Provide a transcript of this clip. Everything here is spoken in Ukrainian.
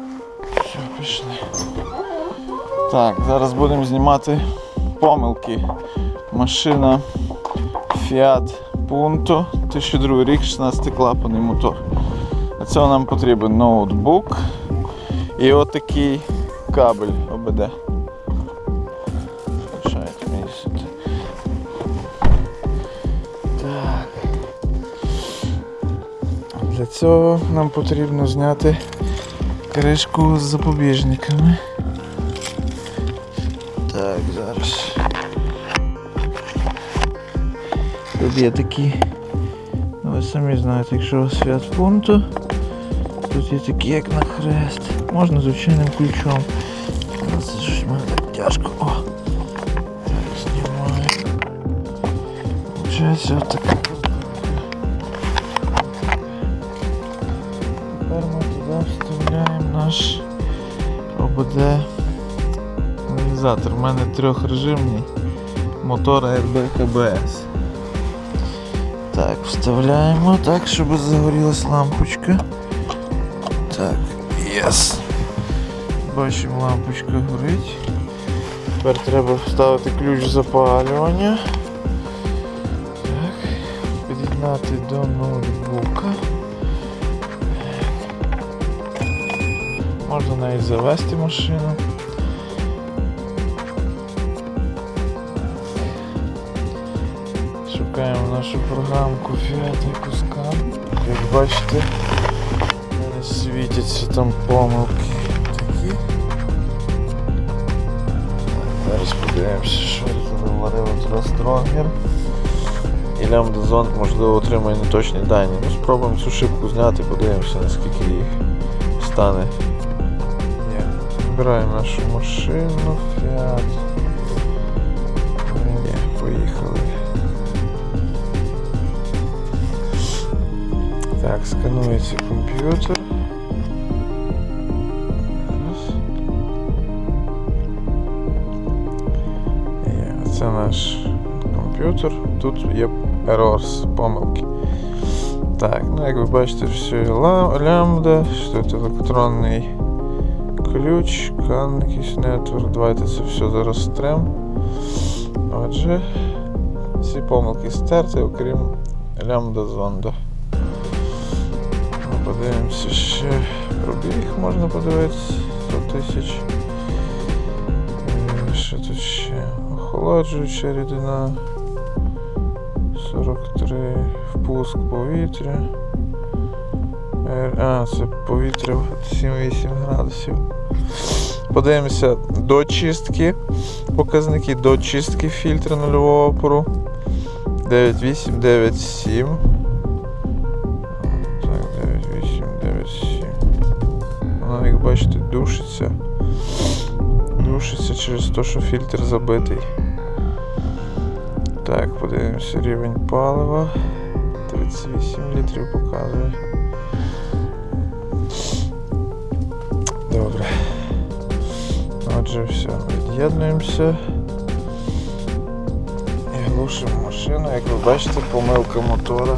Все, пішли. Так, зараз будемо знімати помилки. Машина Fiat Punto, 2002 рік, 16 клапаний мотор. Для цього нам потрібен ноутбук і отакий кабель ОБД. Так. Для цього нам потрібно зняти кришку з запобіжниками. Так, зараз. Тут є такі. ну, Ви самі знаєте, якщо у вас свят пункту, тут є такі як на хрест. Можна звичайним ключом. Але Це щось в мене так тяжко. О! Так, знімаю. Получається отака. Аналізатор. У мене трьохрежимний мотор AirBag ABS. Так, вставляємо так, щоб загорілась лампочка. Так, єс. Бачимо, лампочка горить. Тепер треба вставити ключ запалювання. Так, під'єднати до ноутбука. Можна навіть завести машину. Шукаємо нашу програмку Fiat EcoScan. Як бачите, мене світяться там помилки такі. Зараз подивимося, що заварили туди стронгер. І лямбдазон, можливо отримає неточні дані. Ну, спробуємо цю шибку зняти, подивимося наскільки їх стане. Є. Збираємо нашу машину, Fiat. Поїхали. Так, сканується комп'ютер. Це наш комп'ютер. Тут є errors, помилки. Так, ну як ви бачите, все лямбда, що тут електронний ключ, кан, якийсь нетворк. Давайте це все зараз стрем. Отже, всі помилки стерти, окрім лямбда зонда. Подивимося ще пробіг можна подивитися 100 тисяч. Що тут ще? Охолоджуюча рідина 43, впуск повітря. А, це повітря 7-8 градусів. Подивимося до чистки. Показники до чистки фільтра нульового опору. 9,8, 9,7. Бачите, душиться. Душиться через те, що фільтр забитий. Так, подивимося рівень палива. 38 літрів показує. Добре. Отже, все, від'єднуємося. І глушимо машину. Як ви бачите, помилка мотора